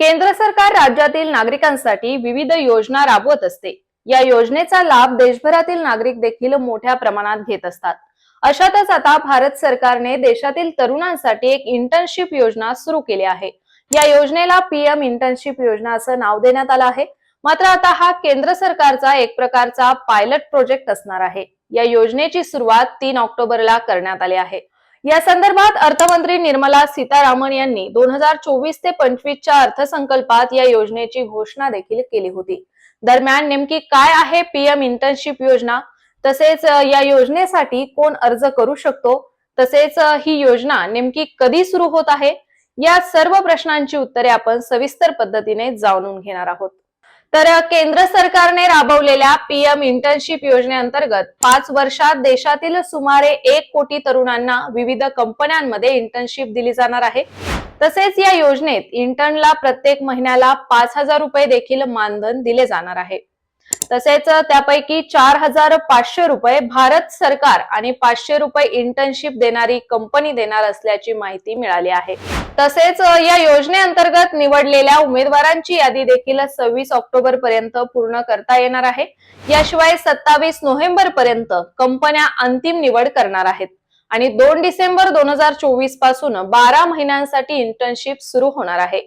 केंद्र सरकार राज्यातील नागरिकांसाठी विविध योजना राबवत असते. या योजनेचा लाभ देशभरातील नागरिक देखील मोठ्या प्रमाणात घेत असतात. अशातच आता भारत सरकारने देशातील तरुणांसाठी एक इंटर्नशिप योजना सुरू केली आहे. या योजनेला पीएम इंटर्नशिप योजना असं नाव देण्यात आलं आहे. मात्र आता हा केंद्र सरकारचा एक प्रकारचा पायलट प्रोजेक्ट असणार आहे. या योजनेची सुरुवात तीन ऑक्टोबरला करण्यात आली आहे. या संदर्भात अर्थमंत्री निर्मला सीतारामन यांनी दोन हजार चोवीस ते पंचवीसच्या अर्थसंकल्पात या योजनेची घोषणा देखील केली होती. दरम्यान नेमकी काय आहे पीएम इंटर्नशिप योजना? तसेच या योजनेसाठी कोण अर्ज करू शकतो? तसेच ही योजना नेमकी कधी सुरू होत आहे? या सर्व प्रश्नांची उत्तरे आपण सविस्तर पद्धतीने जाणून घेणार आहोत. तर केंद्र सरकारने राबवलेल्या पीएम इंटर्नशिप योजनेअंतर्गत पाच वर्षात देशातील सुमारे एक कोटी तरुणांना विविध कंपन्यांमध्ये इंटर्नशिप दिली जाणार आहे. तसेच या योजनेत इंटर्नला प्रत्येक महिन्याला पाच हजार रुपये देखील मानधन दिले जाणार आहे. तसेच त्यापैकी चार हजार पाचशे रुपये भारत सरकार आणि पाचशे रुपये इंटर्नशिप देणारी कंपनी देणार असल्याची माहिती मिळाली आहे. तसेच या योजनेअंतर्गत निवडलेल्या उमेदवारांची यादी देखील सव्वीस ऑक्टोबर पर्यंत पूर्ण करता येणार आहे. याशिवाय सत्तावीस नोव्हेंबर पर्यंत कंपन्या अंतिम निवड करणार आहेत. आणि दोन डिसेंबर दोन हजार चोवीसपासून बारा महिन्यांसाठी इंटर्नशिप सुरू होणार आहे.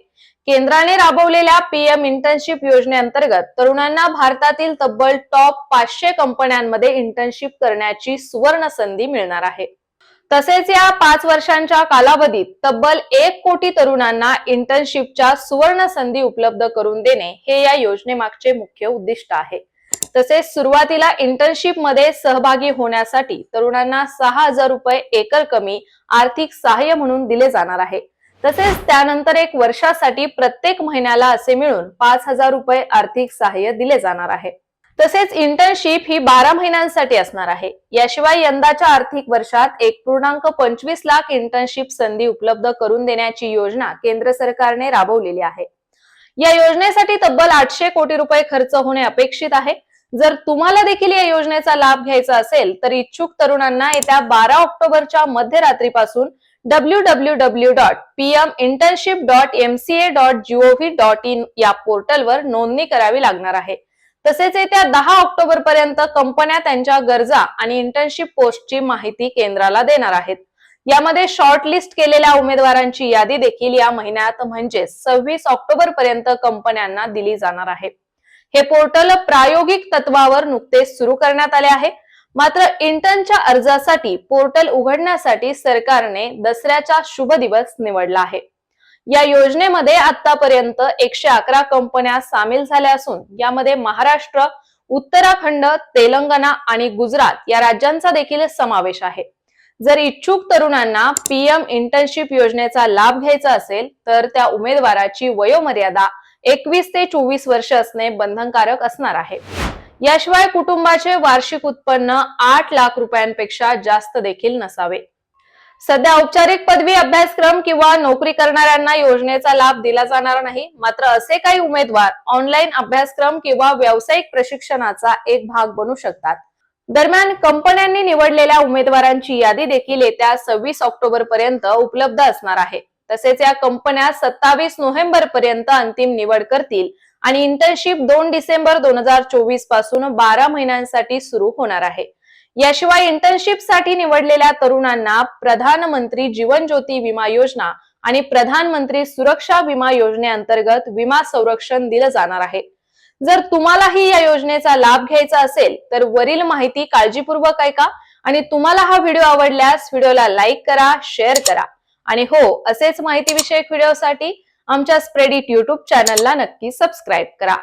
केंद्राने राबवलेल्या पीएम इंटर्नशिप योजनेअंतर्गत तरुणांना भारतातील तब्बल टॉप पाचशे कंपन्यांमध्ये इंटर्नशिप करण्याची सुवर्ण संधी मिळणार आहे. तसेच या पाच वर्षांच्या कालावधीत तब्बल एक कोटी तरुणांना इंटर्नशिपच्या सुवर्ण संधी उपलब्ध करून देणे हे या योजनेमागचे मुख्य उद्दिष्ट आहे. तसेच सुरुवातीला इंटर्नशिपमध्ये सहभागी होण्यासाठी तरुणांना सहा हजार रुपये एकर कमी आर्थिक सहाय्य म्हणून दिले जाणार आहे. तसेच त्यानंतर एक वर्षासाठी प्रत्येक महिन्याला असे मिळून पाच हजार रुपये आर्थिक सहाय्य दिले जाणार आहे. तसेच इंटर्नशिप ही बारा महिन्यांसाठी असणार आहे. याशिवाय यंदाच्या आर्थिक वर्षात एक पूर्णांक पंचवीस लाख इंटर्नशिप संधी उपलब्ध करून देण्याची योजना केंद्र सरकारने राबवलेली आहे. या योजनेसाठी तब्बल आठशे कोटी रुपये खर्च होणे अपेक्षित आहे. जर तुम्हाला देखील या योजनेचा लाभ घ्यायचा असेल तर इच्छुक तरुणांना येत्या बारा ऑक्टोबरच्या मध्यरात्रीपासून W W W dot P M internship dot M C A dot G O V dot in या पोर्टलवर नोंदणी करावी लागणार आहे. तसेच येत्या दहा ऑक्टोबर पर्यंत कंपन्या त्यांच्या गरजा आणि इंटर्नशिप पोस्टची माहिती केंद्राला देणार आहेत. यामध्ये शॉर्टलिस्ट केलेल्या उमेदवारांची यादी देखील या महिन्यात म्हणजे सव्वीस ऑक्टोबर पर्यंत कंपन्यांना दिली जाणार आहे. हे पोर्टल प्रायोगिक तत्वावर नुकतेच सुरू करण्यात आले आहे. मात्र इंटर्नच्या अर्जासाठी पोर्टल उघडण्यासाठी सरकारने दसऱ्याचा शुभ दिवस निवडला आहे. या योजनेमध्ये आतापर्यंत एकशे अकरा कंपन्या सामील झाल्या असून यामध्ये महाराष्ट्र उत्तराखंड तेलंगणा आणि गुजरात या राज्यांचा देखील समावेश आहे. जर इच्छुक तरुणांना पीएम इंटर्नशिप योजनेचा लाभ घ्यायचा असेल तर त्या उमेदवाराची वयोमर्यादा एकवीस ते चोवीस वर्ष असणे बंधनकारक असणार आहे. याशिवाय कुटुंबाचे वार्षिक उत्पन्न आठ लाख रुपयांपेक्षा जास्त देखील नसावे. सध्या औपचारिक पदवी अभ्यासक्रम किंवा नोकरी करणाऱ्यांना योजनेचा लाभ दिला जाणार नाही. मात्र असे काही उमेदवार ऑनलाईन अभ्यासक्रम किंवा व्यावसायिक प्रशिक्षणाचा एक भाग बनू शकतात. दरम्यान कंपन्यांनी निवडलेल्या उमेदवारांची यादी देखील येत्या सव्वीस ऑक्टोबर पर्यंत उपलब्ध असणार आहे. तसेच या कंपन्या सत्तावीस नोव्हेंबर पर्यंत अंतिम निवड करतील आणि इंटर्नशिप दोन डिसेंबर दोन हजार चोवीसपासून बारा महिन्यांसाठी सुरू होणार आहे. याशिवाय इंटर्नशिपसाठी निवडलेल्या तरुणांना प्रधानमंत्री जीवन ज्योती विमा योजना आणि प्रधानमंत्री सुरक्षा विमा योजनेअंतर्गत विमा संरक्षण दिलं जाणार आहे. जर तुम्हालाही या योजनेचा लाभ घ्यायचा असेल तर वरील माहिती काळजीपूर्वक ऐका आणि तुम्हाला हा व्हिडिओ आवडल्यास व्हिडिओला लाईक करा शेअर करा. आणि हो असेच माहिती विषयक व्हिडिओसाठी आमच्या स्प्रेडिट युट्यूब चॅनलला नक्की सबस्क्राईब करा.